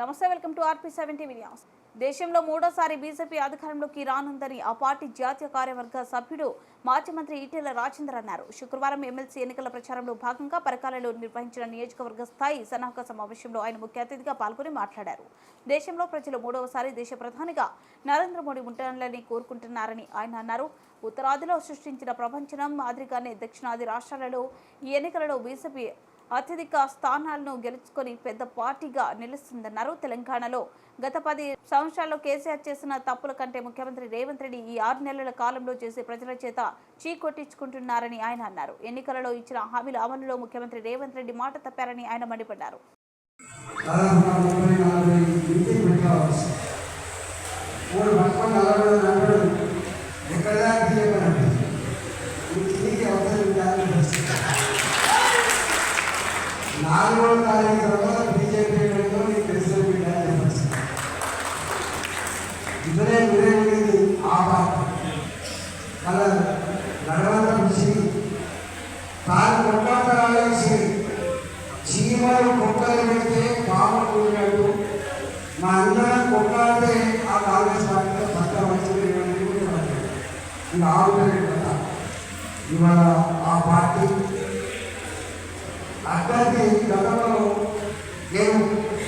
నమస్తే welcome to RP seventy news. దేశంలో మూడోసారి బీజేపీ అధికారంలోకి రానుందని ఆ పార్టీ జాతీయ కార్యవర్గ సభ్యుడు మాజీ మంత్రి ఈటెల రాజేందర్ అన్నారు. శుక్రవారం ఎమ్మెల్సీ ఎన్నికల ప్రచారంలో భాగంగా పరకాలలో నిర్వహించిన నియోజకవర్గ స్థాయి సన్నాహక సమావేశంలో ఆయన ముఖ్య అతిథిగా పాల్గొని మాట్లాడారు. దేశంలో ప్రజలు మూడవసారి దేశ ప్రధానిగా నరేంద్ర మోడీ ఉండాలని కోరుకుంటున్నారని ఆయన అన్నారు. ఉత్తరాదిలో సృష్టించిన ప్రపంచం మాదిరిగానే దక్షిణాది రాష్ట్రాలలో ఈ ఎన్నికలలో బీజేపీ అత్యధిక స్థానాలను గెలుచుకొని పెద్ద పార్టీగా నిలుస్తుందన్నారు తెలంగాణలో. గత పది సంవత్సరాల్లో కేసీఆర్ చేసిన తప్పుల కంటే ముఖ్యమంత్రి రేవంత్ రెడ్డి ఈ ఆరు నెలల కాలంలో చేసి ప్రజల చేత చీకొట్టించుకుంటున్నారని ఆయన అన్నారు. ఎన్నికలలో ఇచ్చిన హామీల అమలులో ముఖ్యమంత్రి రేవంత్ రెడ్డి మాట తప్పారని ఆయన మండిపడ్డారు. మూడు నాలుగో తారీఖు తర్వాత బీజేపీ నీకు తెలుసు బిడ్డ ఆ పార్టీ. అలా నడవంత కృషి తాను కొట్టాడాలేసి చీమలు కుక్కలు పెడితే పాము కూడినట్టు మా అందరం కొట్లాడితే ఆ కాంగ్రెస్ పార్టీలో పక్క వచ్చింది ఇంకా ఆగుతుంది కదా. ఇవాళ ఆ పార్టీ అక్కడికి గతంలో నేను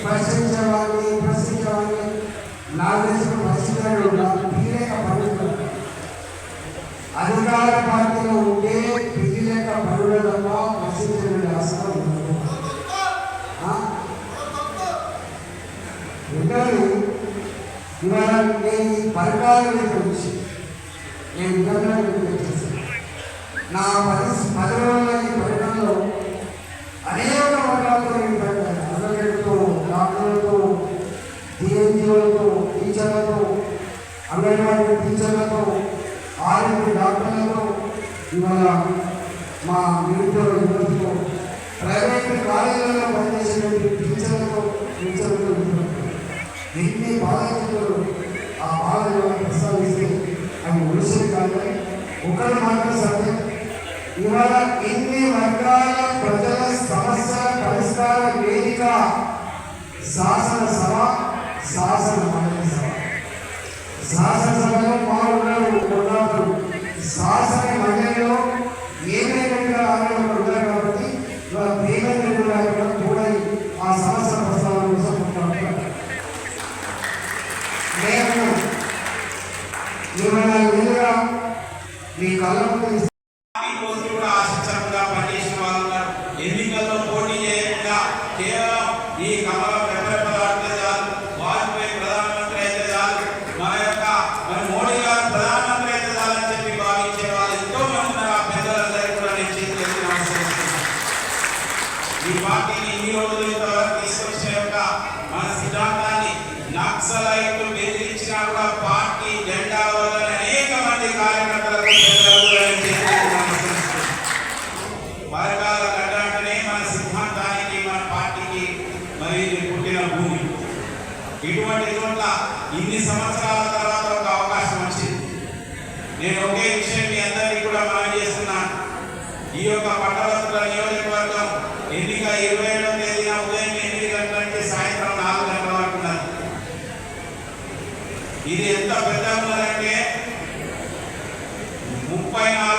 ప్రశ్నించేవాడిని ప్రశ్నించేవాడిని నా దేశం ప్రశ్నించాడు తీరేక పనులు అధికార పార్టీలో ఉంటే పిగిలేక పనుల తప్ప ప్రశ్నించే అవసరం ఉండదు ఇవాళ నేను ఈ పరిపాలన గురించి నేను విధంగా నా పరిస్థితి పది రోజుల ఈ పరిపాలనలో అనేక వర్గాలతో నింపాను అడ్వకేట్తో డాక్టర్లతో డిఎన్జిఓలతో టీచర్లతో అంగన్వాడీ టీచర్లతో ఆరుగురు డాక్టర్లతో ఇవాళ మా నిరుద్యోగ యువతతో ప్రైవేట్ కాలేజీలలో పనిచేసేటువంటి టీచర్లతో టీచర్లతో ఎన్ని బాధ్యతలు ఆ బాధలు ప్రస్తావిస్తే అవి ఒడిసేది కాదు. ఒకరి మాత్రం సత్యం. ఇవాళ ఎన్ని వర్గాల ప్రజల సమస్యల పరిష్కార వేదిక శాసనసభ శాసన మండలి సభ. శాసన శాసన మండలిలో ఏమైనా ఆందోళన ఉన్నారు కాబట్టి ఇవాళ రేవంత్ రెడ్డి గారు కూడా తోడై ఆ సమస్య ప్రస్తావన కోసం కొట్లాడుతున్నారు. మేము ఇరవై నాలుగు ఏళ్ళుగా మీ కళ్ళ ముందు ఈ రోజు కూడా ఆశించకుండా పనిచేసిన వాళ్ళు ఉన్నారు ఎన్నికల్లో పోటీ చేయకుండా కేవలం ఈ కమలం రెపరెపలాడితే చాలు వాజ్పేయి ప్రధానమంత్రి అయితే చాలు మన యొక్క మన మోడీ గారు ప్రధానమంత్రి అయితే చాలు అని చెప్పి భావించే వాళ్ళు ఎంతో మంది ఉన్నారు ఆ పెద్దలందరికీ కూడా నేను చేతులు ఎత్తి నమస్కరిస్తున్నాను ఈ పార్టీని ఇన్ని రోజులు ఇంతవరకు యొక్క మన సిద్ధాంతాన్ని నక్సలైట్లు బెదిరించినా కూడా పార్టీ జెండా వదలని అనేక మంది కార్యకర్తలకు పెద్దలకు కూడా మన సిద్ధాంతానికి మన పార్టీకి మరి పుట్టిన భూమి. ఇటువంటి చోట్ల ఇన్ని సంవత్సరాల తర్వాత ఒక అవకాశం వచ్చింది. నేను ఒకే విషయం మీ అందరికీ కూడా మనం చేస్తున్నాను. ఈ యొక్క పట్టభద్రుల నియోజకవర్గం ఎన్నిక ఇరవై ఏడవ తేదీన ఉదయం ఎనిమిది గంటల నుంచి సాయంత్రం నాలుగు గంటల వరకు ఇది ఎంత పెద్ద ఉన్నదంటే ముప్పై నాలుగు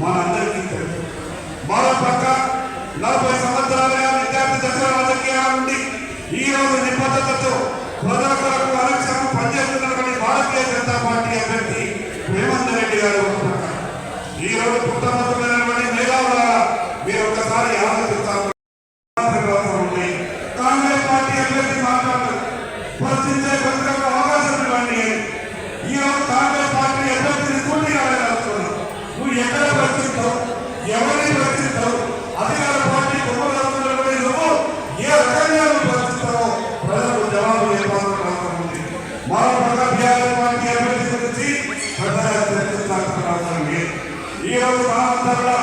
మనందరికీ తెలుసు. మరో పక్క నలభై సంవత్సరాలుగా విద్యార్థి దశల రాజకీయాల నుండి ఈ రోజు నిబద్ధతతో ప్రజల కొరకు అనుక్షణం పనిచేస్తున్నటువంటి భారతీయ జనతా పార్టీ అభ్యర్థి రేవంత్ రెడ్డి గారు ఈ రోజు పుట్టమతులైనటువంటి మేధావులారా మీరు ఒకసారి ఆలోచిస్తారు ఈ రోజు మనమంతా కూడా